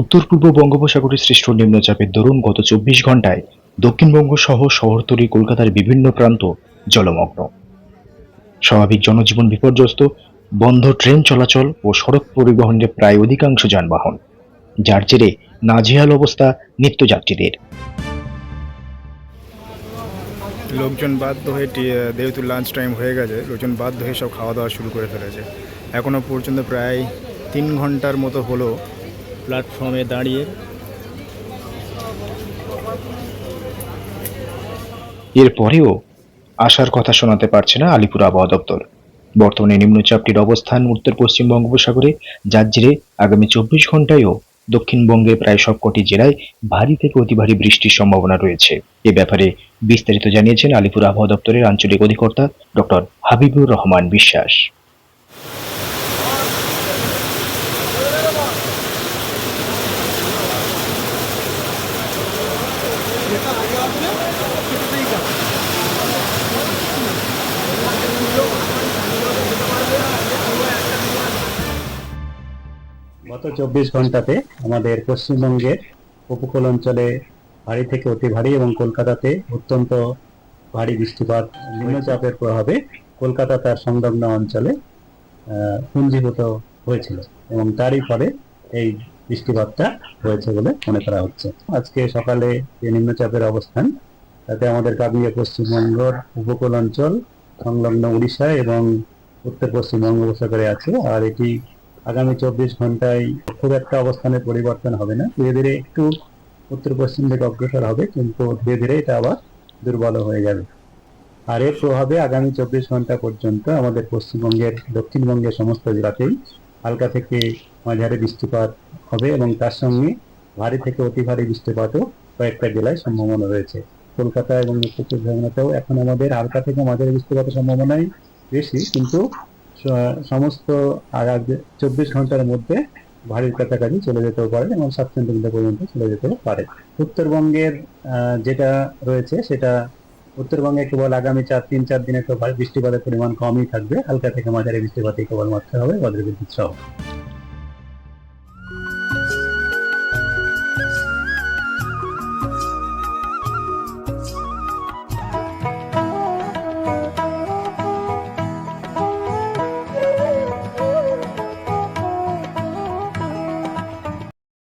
উত্তর পূর্ব বঙ্গোপসাগরে সৃষ্ট নিম্নচাপের দরুন গত চব্বিশ ঘন্টায় দক্ষিণবঙ্গ সহ শহরতলি কলকাতার বিভিন্ন প্রান্ত জলমগ্ন। স্বাভাবিক জনজীবন বিপর্যস্ত, বন্ধ ট্রেন চলাচল ও সড়ক পরিবহনের প্রায় অধিকাংশ যানবাহন। যার জেরে নাজেহাল অবস্থা নিত্যযাত্রীদের। লোকজন বাধ্য হয়ে যেহেতু লাঞ্চ টাইম হয়ে গেছে, লোকজন বাধ্য হয়ে সব খাওয়া দাওয়া শুরু করে ফেলেছে। এখনও পর্যন্ত প্রায় তিন ঘণ্টার মতো হলো প্ল্যাটফর্মে দাঁড়িয়ে। এরপরেও আসার কথা শোনাতে পারছে না আলিপুর আবহাওয়া দপ্তর। বর্তমানে নিম্নচাপটির অবস্থান উত্তর পশ্চিম বঙ্গোপসাগরে, যার জেরে আগামী চব্বিশ ঘন্টায়ও দক্ষিণবঙ্গে প্রায় সবকটি জেলায় ভারী থেকে অতি ভারী বৃষ্টির সম্ভাবনা রয়েছে। এ ব্যাপারে বিস্তারিত জানিয়েছেন আলিপুর আবহাওয়া দপ্তরের আঞ্চলিক অধিকর্তা ডক্টর হাবিবুর রহমান বিশ্বাস। গত চব্বিশ ঘন্টাতে আমাদের পশ্চিমবঙ্গের উপকূল অঞ্চলে ভারী থেকে অতি ভারী এবং কলকাতাতে অত্যন্ত ভারী বৃষ্টিপাত, নিম্নচাপের প্রভাবে কলকাতা তার সংলগ্ন অঞ্চলে পুঞ্জীভূত হয়েছিল এবং তারই ফলে এই বৃষ্টিপাতটা হয়েছে বলে মনে করা হচ্ছে। আজকে সকালে যে নিম্নচাপের অবস্থান, তাতে আমাদের কাবিয়ে পশ্চিমবঙ্গের উপকূল অঞ্চল, সংলগ্ন উড়িষ্যা এবং উত্তর পশ্চিম বঙ্গোপসাগরে আছে। আর এটি আগামী চব্বিশ ঘন্টায় খুব একটা অবস্থানের পরিবর্তন হবে না। ধীরে ধীরে একটু উত্তর পশ্চিম দিকে অগ্রসর হবে, কিন্তু ধীরে ধীরে এটা আবার দুর্বল হয়ে যাবে। আর এর প্রভাবে আগামী চব্বিশ ঘণ্টা পর্যন্ত আমাদের পশ্চিমবঙ্গের, দক্ষিণবঙ্গের সমস্ত জেলাতেই হালকা থেকে মাঝারি বৃষ্টিপাত হবে এবং তার সঙ্গে ভারী থেকে অতি ভারী বৃষ্টিপাতও কয়েকটা জেলায় সম্ভাবনা রয়েছে। কলকাতা এবং উত্তর চব্বিশ এখন আমাদের হালকা থেকে মাঝারি বৃষ্টিপাতের সম্ভাবনাই বেশি, কিন্তু সমস্ত চব্বিশ ঘণ্টার মধ্যে ভারীর কাছাকাছি চলে যেতেও পারে এবং সাত সেন্টিমিটার পর্যন্ত চলে যেতেও পারে। উত্তরবঙ্গের যেটা রয়েছে সেটা উত্তরবঙ্গে কেবল আগামী চার, তিন, চার দিনে তো বৃষ্টিপাতের পরিমাণ কমই থাকবে। হালকা থেকে মাঝারি বৃষ্টিপাতই কেবলমাত্র হবে বজ্রবিদ্যুৎ সহ।